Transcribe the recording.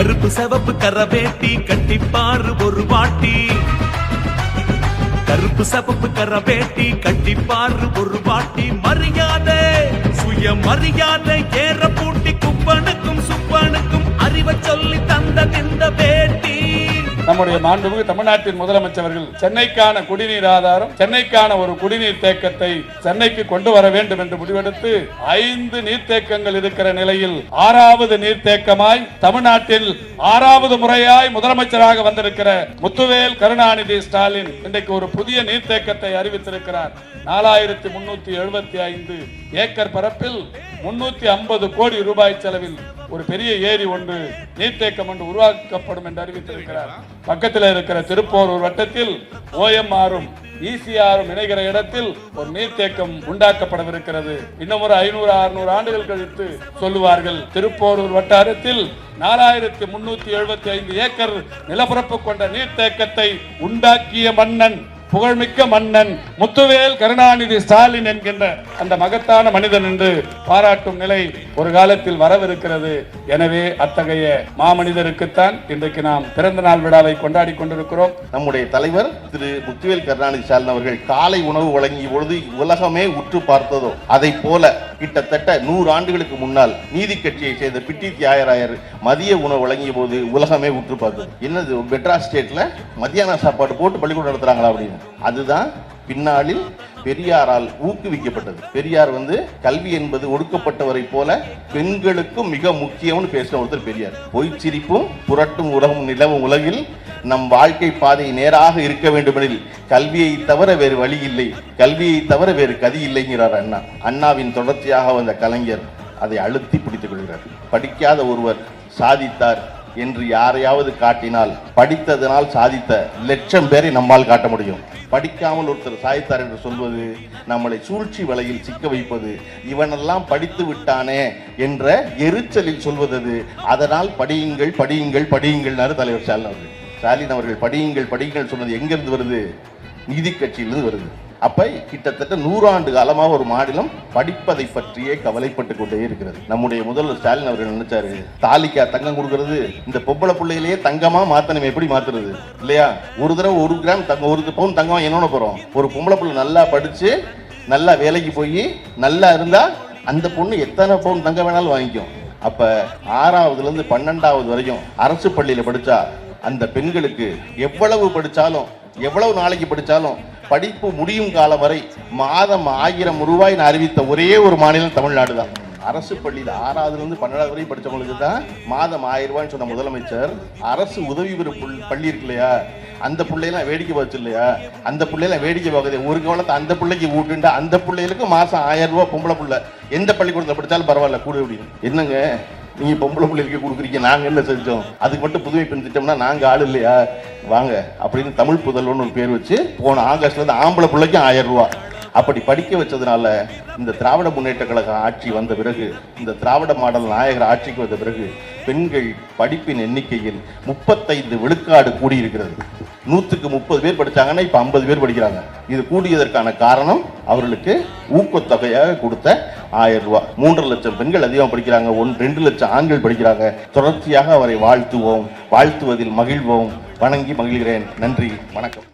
கருப்பு சவப்பு கரவேட்டி கட்டிப்பாரு ஒரு வாட்டி. கருப்பு சவப்பு கரவேட்டி கட்டிப்பாரு ஒரு வாட்டி. மரியாதை சுய மரியாதை ஏற நம்முடைய மாண்புமிகு தமிழ்நாட்டின் முதலமைச்சர்கள் சென்னைக்கான குடிநீர் ஆதாரம் சென்னைக்கான ஒரு குடிநீர் தேக்கத்தை சென்னைக்கு கொண்டு வர வேண்டும் என்று முடிவெடுத்து ஐந்து நீர்த்தேக்கங்கள் இருக்கிற நிலையில் ஆறாவது நீர்த்தேக்கமாய் தமிழ்நாட்டில் ஆறாவது முறையாய் முதலமைச்சராக வந்திருக்கிற முத்துவேல் கருணாநிதி ஸ்டாலின் இன்றைக்கு ஒரு புதிய நீர்த்தேக்கத்தை அறிவித்திருக்கிறார். நாலாயிரத்தி முன்னூத்தி எழுபத்தி ஐந்து ஏக்கர் பரப்பில் முன்னூத்தி ஐம்பது கோடி ரூபாய் செலவில் ஒரு பெரிய ஏரி ஒன்று நீர்த்தேக்கம் ஒன்று உருவாக்கப்படும் என்று அறிவித்திருக்கிறார். பக்கத்தில் இருக்கிற திருப்போரூர் வட்டத்தில் ஓஎம்ஆரும் ஈசிஆரும் இணைகிற இடத்தில் ஒரு நீர்த்தேக்கம் உண்டாக்கப்படவிருக்கிறது. இன்னும் ஒரு ஐநூறு அறுநூறு ஆண்டுகள் கழித்து சொல்லுவார்கள் திருப்போரூர் வட்டாரத்தில் நாலாயிரத்தி முன்னூத்தி எழுபத்தி ஐந்து ஏக்கர் நிலப்பரப்பு கொண்ட நீர்த்தேக்கத்தை உண்டாக்கிய மன்னன் புகழ்மிக்க மன்னன் முத்துவேல் கருணாநிதி ஸ்டாலின் என்கின்ற அந்த மகத்தான மனிதன் என்று பாராட்டும் நிலை ஒரு காலத்தில் வரவிருக்கிறது. எனவே அத்தகைய மாமனிதருக்குத்தான் இன்றைக்கு நாம் பிறந்த நாள் விழாவை கொண்டாடி கொண்டிருக்கிறோம். நம்முடைய தலைவர் திரு முத்துவேல் கருணாநிதி ஸ்டாலின் அவர்கள் காலை உணவு வழங்கிய பொழுது உலகமே உற்று பார்த்ததோ அதை போல கிட்டத்தட்ட நூறு ஆண்டுகளுக்கு முன்னால் நீதி கட்சியை சேர்ந்த பிட்டி தியாகராயர் மதிய உணவு வழங்கிய போது உலகமே உற்று பார்த்தது. என்னது பெட்ரா ஸ்டேட்ல மத்தியான சாப்பாடு போட்டு பள்ளிக்கூடம் நடத்துறாங்களா அப்படின்னு? அதுதான் பின்னாளில் பெரியாரால் ஊக்குவிக்கப்பட்டது. பெரியார் வந்து கல்வி என்பது ஒடுக்கப்பட்டவரை போல பெண்களுக்கும் மிக முக்கியம்னு பேசின ஒருத்தர் பெரியார். பொய் சிரிப்பும் புரட்டும் உலகம் நிலவும் உலகில் நம் வாழ்க்கை பாதை நேராக இருக்க வேண்டுமெனில் கல்வியை தவிர வேறு வழி இல்லை. கல்வியை தவிர வேறு கதி இல்லைங்கிறார் அண்ணா. அண்ணாவின் தொடர்ச்சியாக வந்த கலைஞர் அதை அழுத்தி பிடித்துக் கொள்கிறார். படிக்காத ஒருவர் சாதித்தார் என்று யாரையாவது காட்டினால் படித்ததனால் சாதித்த லட்சம் பேரை நம்மால் காட்ட முடியும். படிக்காமல் ஒருத்தர் சாய்த்தார் என்று சொல்வது நம்மளை சூழ்ச்சி வலையில் சிக்க வைப்பது இவனெல்லாம் படித்து விட்டானே என்ற எரிச்சலில் சொல்வது அதனால் படியுங்கள் படியுங்கள் படியுங்கள் தலைவர் ஸ்டாலின் அவர்கள். ஸ்டாலின் அவர்கள் படியுங்கள் படியுங்கள் சொன்னது எங்கிருந்து வருது? நீதி கட்சியிலிருந்து வருது. அப்ப கிட்டத்தட்ட நூறாண்டு காலமாக ஒரு மாநிலம் படிப்பதை பற்றியே கவலைப்பட்டு கொண்டே இருக்கிறது. நம்முடைய முதல்வர் ஸ்டாலின் அவர்கள் நினைச்சாரு? தாலிக்கா தங்கம் கொடுக்கறது. இந்த பொம்பளை பிள்ளையிலேயே தங்கமா மாத்தணும் எப்படி மாத்துறது? இல்லையா? ஒரு தடவை ஒரு கிராம் தங்கம் ஒரு பவுன் தங்கம் என்னன்னு போறோம் ஒரு பொம்பளை பிள்ளை நல்லா படிச்சு நல்லா வேலைக்கு போய் நல்லா இருந்தா அந்த பொண்ணு எத்தனை பவுன் தங்கம் வேணாலும் வாங்கிக்கும். அப்ப ஆறாவதுலேருந்து பன்னெண்டாவது வரைக்கும் அரசு பள்ளியில் படித்தா அந்த பெண்களுக்கு எவ்வளவு படித்தாலும் எவ்வளவு நாளைக்கு படித்தாலும் படிப்பு முடியும் காலம் வரை மாதம் ஆயிரம் ரூபாய் அறிவித்த ஒரே ஒரு மாநிலம் தமிழ்நாடு தான். அரசு பள்ளியில் ஆறாவதுல இருந்து பன்னெண்டாவது வரையும் படிச்சவங்களுக்கு தான் மாதம் ஆயிரம் ரூபாய்ன்னு சொன்ன முதலமைச்சர் அரசு உதவி பெறும் பள்ளி இருக்கு இல்லையா? அந்த பிள்ளையெல்லாம் வேடிக்கை பார்த்து இல்லையா? அந்த பிள்ளையெல்லாம் வேடிக்கை பார்க்குது ஒரு கவனத்தை அந்த பிள்ளைக்கு ஊட்டுண்டா அந்த பிள்ளைகளுக்கு மாதம் ஆயிரம் ரூபாய் பொம்பளை பிள்ளை. எந்த பள்ளிக்கூடத்தில் படித்தாலும் பரவாயில்ல கூடு அப்படின்னு. என்னங்க? நீங்க பொம்பளை பிள்ளைகளுக்கு கொடுக்குறீங்க நாங்க என்ன செஞ்சோம்? அதுக்கு மட்டும் புதுமை பெண் திட்டம்னா நாங்க ஆள் இல்லையா? வாங்க. அப்படின்னு தமிழ் புதல்வன் ஒரு பேர் வச்சு போன ஆகஸ்ட்ல இருந்து ஆம்பளை பிள்ளைக்கும் ஆயிரம் ரூபா. அப்படி படிக்க வச்சதுனால இந்த திராவிட முன்னேற்ற கழக ஆட்சி வந்த பிறகு இந்த திராவிட மாடல் நாயகர் ஆட்சிக்கு வந்த பிறகு பெண்கள் படிப்பின் எண்ணிக்கையில் முப்பத்தைந்து விழுக்காடு கூடியிருக்கிறது. நூற்றுக்கு முப்பது பேர் படித்தாங்கன்னா இப்போ ஐம்பது பேர் படிக்கிறாங்க. இது கூடியதற்கான காரணம் அவர்களுக்கு ஊக்கத்தொகையாக கொடுத்த ஆயிரம் ரூபா. மூன்றரை லட்சம் பெண்கள் அதிகமாக படிக்கிறாங்க. ஒன் ரெண்டு லட்சம் ஆண்கள் படிக்கிறாங்க. தொடர்ச்சியாக அவரை வாழ்த்துவோம். வாழ்த்துவதில் மகிழ்வோம். வணங்கி மகிழ்கிறேன். நன்றி. வணக்கம்.